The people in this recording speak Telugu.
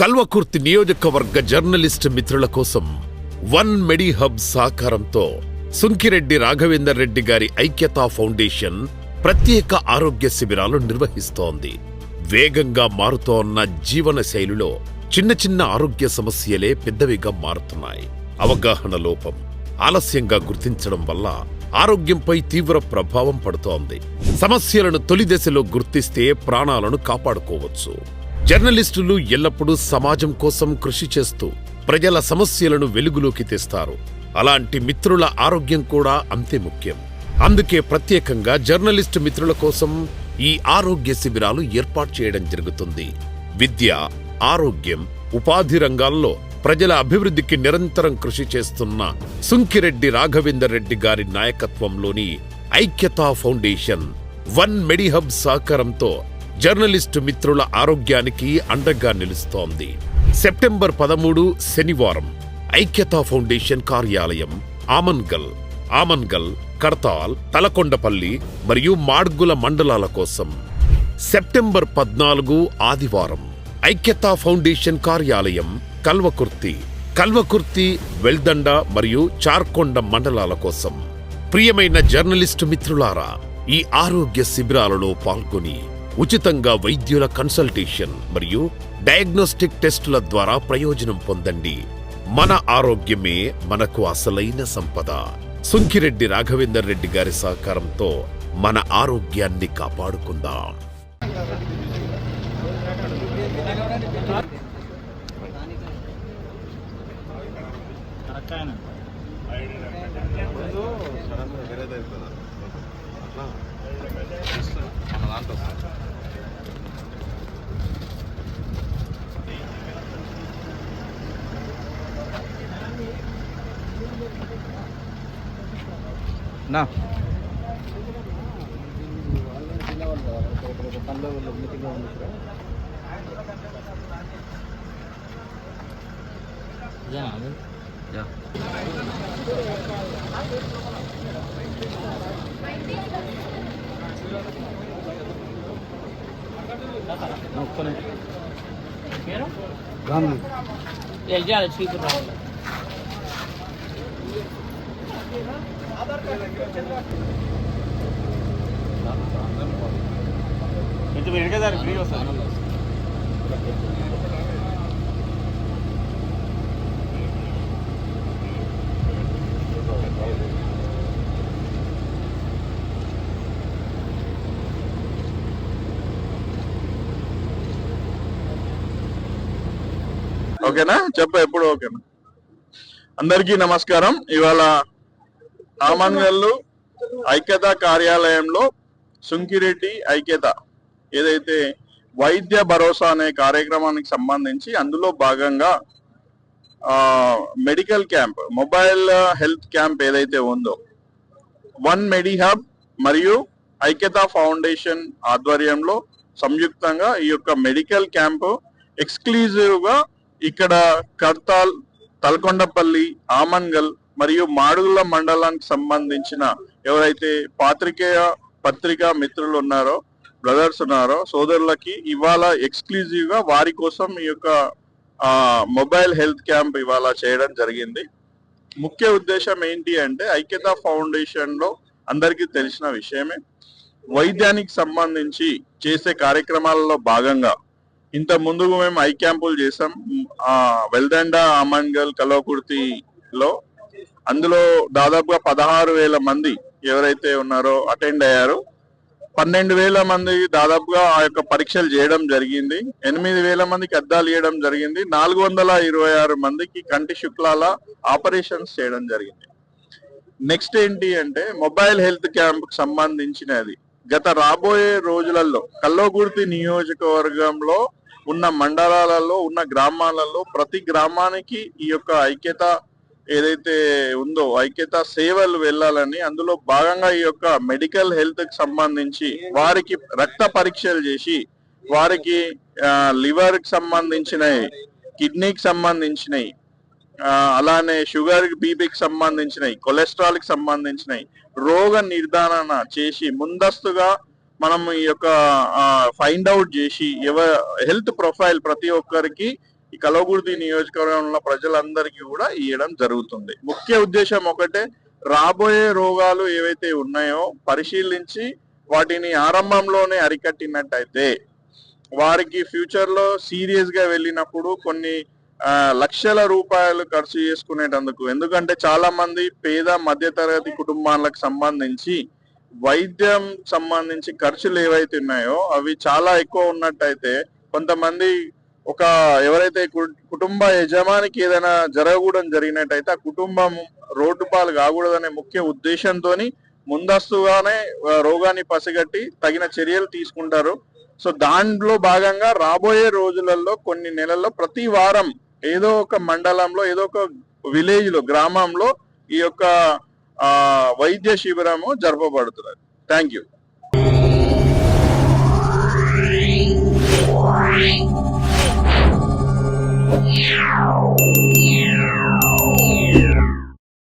కల్వకుర్తి నియోజకవర్గ జర్నలిస్ట్ మిత్రుల కోసం వన్ మెడి హబ్ సహకారంతో సుంకిరెడ్డి రాఘవేందర్ రెడ్డి గారి ఐక్యతా ఫౌండేషన్ ప్రత్యేక ఆరోగ్య శిబిరాలు నిర్వహిస్తోంది. వేగంగా మారుతోన్న జీవన శైలిలో చిన్న చిన్న ఆరోగ్య సమస్యలే పెద్దవిగా మారుతున్నాయి. అవగాహన లోపం ఆలస్యంగా గుర్తించడం వల్ల ఆరోగ్యంపై తీవ్ర ప్రభావం పడుతోంది. సమస్యలను తొలి దశలో గుర్తిస్తే ప్రాణాలను కాపాడుకోవచ్చు. జర్నలిస్టులు ఎల్లప్పుడూ సమాజం కోసం కృషి చేస్తూ ప్రజల సమస్యలను వెలుగులోకి తెస్తారు. అలాంటి మిత్రుల ఆరోగ్యం కూడా అంతే ముఖ్యం. అందుకే ప్రత్యేకంగా జర్నలిస్టు మిత్రుల కోసం ఈ ఆరోగ్య శిబిరాలు ఏర్పాటు చేయడం జరుగుతుంది. విద్య ఆరోగ్యం ఉపాధి రంగాల్లో ప్రజల అభివృద్ధికి నిరంతరం కృషి చేస్తున్న సుంకిరెడ్డి రాఘవేందర్ రెడ్డి గారి నాయకత్వంలోని ఐక్యతా ఫౌండేషన్ వన్ మెడిహబ్ సహకారంతో జర్నలిస్టు మిత్రుల ఆరోగ్యానికి అండగా నిలుస్తోంది. సెప్టెంబర్ పదమూడు శనివారం ఐక్యతా ఫౌండేషన్ కార్యాలయం ఆమన్గల్ ఆమన్గల్ కడతాల్ తలకొండపల్లి మరియు మాడ్గుల మండలాల కోసం సెప్టెంబర్ పద్నాలుగు ఆదివారం ఐక్యతా ఫౌండేషన్ కార్యాలయం కల్వకుర్తి కల్వకుర్తి వెల్దండ మరియు చార్కొండ మండలాల కోసం. ప్రియమైన జర్నలిస్టు మిత్రులారా ఈ ఆరోగ్య శిబిరాలలో పాల్గొని ఉచితంగా వైద్యుల కన్సల్టేషన్ మరియు డయాగ్నోస్టిక్ టెస్టుల ద్వారా ప్రయోజనం పొందండి. మన ఆరోగ్యమే మనకు అసలైన సంపద. సుంకిరెడ్డి రాఘవేందర్ రెడ్డి గారి సహకారంతో మన ఆరోగ్యాన్ని కాపాడుకుందాం. యా ఒక్కనే పేరు రాను ఎల్జాలి చీపు రావాలి. కొంచెం వెనకదారి ఫ్రీ వస్తాను ఓకేనా? చెప్ప ఎప్పుడు ఓకేనా? అందరికీ నమస్కారం. ఇవాళ ఆమన్గల్లు ఐక్యత కార్యాలయంలో సుంకిరెడ్డి ఐక్యత ఏదైతే వైద్య భరోసా అనే కార్యక్రమానికి సంబంధించి అందులో భాగంగా medical camp mobile health camp ఏదైతే ఉందో వన్ మెడిహబ్ మరియు ఐక్యత ఫౌండేషన్ ఆధ్వర్యంలో సంయుక్తంగా ఈ యొక్క మెడికల్ క్యాంపు ఎక్స్క్లూజివ్గా ఇక్కడ కర్తాల్ తలకొండపల్లి ఆమన్గల్ మరియు మాడుగుల మండలానికి సంబంధించిన ఎవరైతే పాత్రికేయ పత్రికా మిత్రులు ఉన్నారో బ్రదర్స్ ఉన్నారో సోదరులకి ఇవాళ ఎక్స్క్లూజివ్గా వారి కోసం ఈ యొక్క మొబైల్ హెల్త్ క్యాంప్ ఇవాళ చేయడం జరిగింది. ముఖ్య ఉద్దేశం ఏంటి అంటే ఐక్యత ఫౌండేషన్లో అందరికీ తెలిసిన విషయమే. వైద్యానికి సంబంధించి చేసే కార్యక్రమాలలో భాగంగా ఇంత ముందు మేము ఐ క్యాంపులు చేసాం ఆ వెల్దండ అమన్గల్ కలవకుర్తిలో అందులో దాదాపుగా పదహారు వేల మంది ఎవరైతే ఉన్నారో అటెండ్ అయ్యారు. పన్నెండు వేల మంది దాదాపుగా ఆ యొక్క పరీక్షలు చేయడం జరిగింది. ఎనిమిది వేల మందికి అద్దాలు ఇవ్వడం జరిగింది. నాలుగు వందల ఇరవై ఆరు మందికి కంటి శుక్లాల ఆపరేషన్స్ చేయడం జరిగింది. నెక్స్ట్ ఏంటి అంటే మొబైల్ హెల్త్ క్యాంప్ సంబంధించినది. గత రాబోయే రోజులలో కల్లోగుర్తి నియోజకవర్గంలో ఉన్న మండలాలలో ఉన్న గ్రామాలలో ప్రతి గ్రామానికి ఈ యొక్క ఐక్యత ఏదైతే ఉందో ఐక్యత సేవలు వెళ్ళాలని అందులో భాగంగా ఈ యొక్క మెడికల్ హెల్త్కి సంబంధించి వారికి రక్త పరీక్షలు చేసి వారికి లివర్కి సంబంధించినవి కిడ్నీకి సంబంధించినవి అలానే షుగర్ బీపీకి సంబంధించినవి కొలెస్ట్రాల్కి సంబంధించినవి రోగ నిర్ధారణ చేసి ముందస్తుగా మనం ఈ యొక్క ఫైండ్ అవుట్ చేసి ఎవ హెల్త్ ప్రొఫైల్ ప్రతి ఒక్కరికి ఈ కలవగుర్తి నియోజకవర్గంలో ఉన్న ప్రజలందరికీ కూడా ఇవ్వడం జరుగుతుంది. ముఖ్య ఉద్దేశం ఒకటే రాబోయే రోగాలు ఏవైతే ఉన్నాయో పరిశీలించి వాటిని ఆరంభంలోనే అరికట్టినట్టయితే వారికి ఫ్యూచర్లో సీరియస్గా వెళ్ళినప్పుడు కొన్ని లక్షల రూపాయలు ఖర్చు చేసుకునేటందుకు. ఎందుకంటే చాలా మంది పేద మధ్యతరగతి కుటుంబాలకు సంబంధించి వైద్యం సంబంధించి ఖర్చులు ఏవైతే ఉన్నాయో అవి చాలా ఎక్కువ ఉన్నట్టయితే కొంతమంది ఒక ఎవరైతే కుటుంబ యజమానికి ఏదైనా జరగకూడదు జరిగినట్టయితే ఆ కుటుంబం రోడ్డు పాలు కాకూడదనే ముఖ్య ఉద్దేశంతో ముందస్తుగానే రోగాన్ని పసిగట్టి తగిన చర్యలు తీసుకుంటారు. సో దాంట్లో భాగంగా రాబోయే రోజులలో కొన్ని నెలల్లో ప్రతి వారం ఏదో ఒక మండలంలో ఏదో ఒక విలేజ్లో గ్రామంలో ఈ యొక్క వైద్య శిబిరము జరపబడుతున్నది థ్యాంక్ యూ Meow.